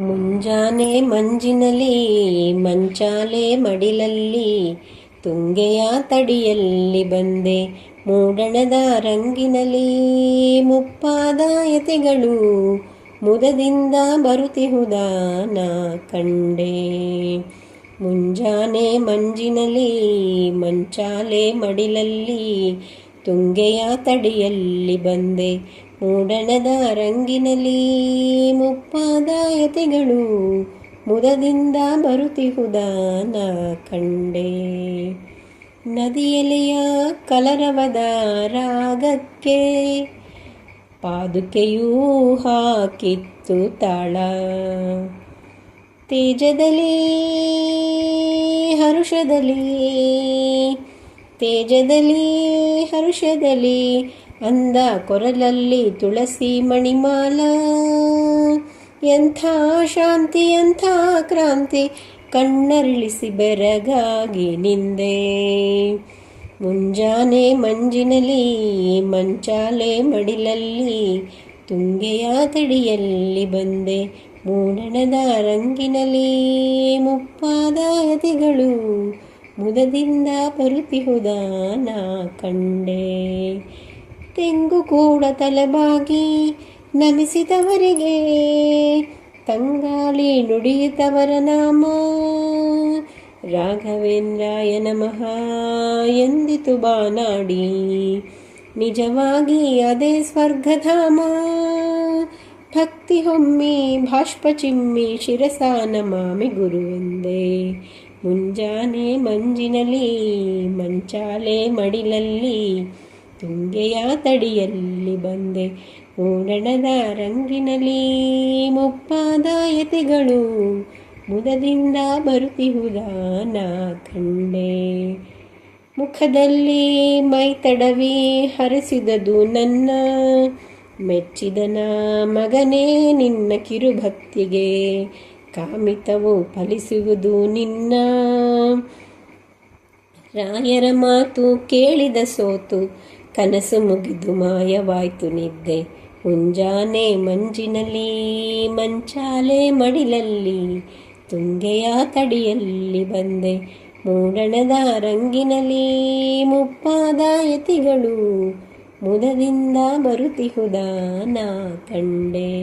ಮುಂಜಾನೆ ಮಂಜಿನಲ್ಲಿ, ಮಂಚಾಲೆ ಮಡಿಲಲ್ಲಿ, ತುಂಗೆಯ ತಡಿಯಲ್ಲಿ ಬಂದೆ. ಮೂಡಣದ ರಂಗಿನಲ್ಲಿ ಮುಪ್ಪಾದಾಯತೆಗಳು ಮುದದಿಂದ ಬರುತ್ತಿಹುದ ನಾ ಕಂಡೆ. ಮುಂಜಾನೆ ಮಂಜಿನಲ್ಲಿ, ಮಂಚಾಲೆ ಮಡಿಲಲ್ಲಿ ತುಂಗೆಯ ತಡಿಯಲ್ಲಿ ಬಂದೆ. ಮೂಡಣದ ರಂಗಿನಲ್ಲಿ ಮುಪ್ಪಾದಾಯತೆಗಳು ಮುದದಿಂದ ಬರುತಿಹುದ ನಾ ಕಂಡೆ. ನದಿಯಲೆಯ ಕಲರವದ ರಾಗಕ್ಕೆ ಪಾದುಕೆಯೂ ಹಾಕಿತ್ತು ತಾಳ. ತೇಜದಲ್ಲಿ ಹರುಷದಲ್ಲಿ ತೇಜದಲ್ಲಿ, ಹರುಷದಲ್ಲಿ, ಅಂದ ಕೊರಲಲ್ಲಿ ತುಳಸಿ ಮಣಿಮಾಲ. ಎಂಥ ಶಾಂತಿ, ಎಂಥ ಕ್ರಾಂತಿ, ಕಣ್ಣರಿಳಿಸಿ ಬೆರಗಾಗಿ ನಿಂದೆ. ಮುಂಜಾನೆ ಮಂಜಿನಲ್ಲಿ, ಮಂಚಾಲೆ ಮಡಿಲಲ್ಲಿ, ತುಂಗೆಯ ತಡಿಯಲ್ಲಿ ಬಂದೆ. ಮೂಡಣದ ರಂಗಿನಲ್ಲಿ ಮುಪ್ಪಾದಾಯತಿಗಳು ಮುದದಿಂದ ಬರುತ್ತಿಹುದ ನಾ ಕಂಡೆ. ತೆಂಗು ಕೂಡ ತಲೆಬಾಗಿ ನಮಿಸಿದವರಿಗೆ, ತಂಗಾಳಿ ನುಡಿಯುತ್ತವರ ನಾಮ. ರಾಘವೇಂದ್ರಾಯ ನಮಃ ಎಂದಿತು ಬಾನಾಡಿ, ನಿಜವಾಗಿ ಅದೇ ಸ್ವರ್ಗಧಾಮ. ಭಕ್ತಿ ಹೊಮ್ಮಿ ಭಾಷ್ಪ ಚಿಮ್ಮಿ ಶಿರಸ ನಮಾಮಿ ಗುರುವೆಂದೇ ಮುಂಜಾನೆ ಮಂಜಿನಲ್ಲಿ, ಮಂಚಾಲೆ ಮಡಿಲಲ್ಲಿ, ತುಂಗೆಯ ತಡಿಯಲ್ಲಿ ಬಂದೆ ಓಡಣದ ರಂಗಿನಲ್ಲಿ. ಮುಪ್ಪಾದಾಯತೆಗಳು ಮುದದಿಂದ ಬರುತ್ತಿಹುದ ನಾ ಕಂಡೆ. ಮುಖದಲ್ಲಿ ಮೈತಡವಿ ಹರಿಸಿದದು ನನ್ನ. ಮೆಚ್ಚಿದನ ಮಗನೇ ನಿನ್ನ ಕಿರುಭಕ್ತಿಗೆ. ಕಾಮಿತವು ಫಲಿಸುವುದು ನಿನ್ನ. ರಾಯರ ಮಾತು ಕೇಳಿದ ಸೋತು ಕನಸು ಮುಗಿದು ಮಾಯವಾಯ್ತು ನಿದ್ದೆ. ಮುಂಜಾನೆ ಮಂಜಿನಲ್ಲಿ ಮಂಚಾಲೆ ಮಡಿಲಲ್ಲಿ, ತುಂಗೆಯ ತಡಿಯಲ್ಲಿ ಬಂದೆ. ಮೂಡಣದ ರಂಗಿನಲ್ಲಿ ಮುಪ್ಪಾದ ಯತಿಗಳು, ಮುದದಿಂದ ಬರುತ್ತಿಹುದ ನಾ ಕಂಡೆ.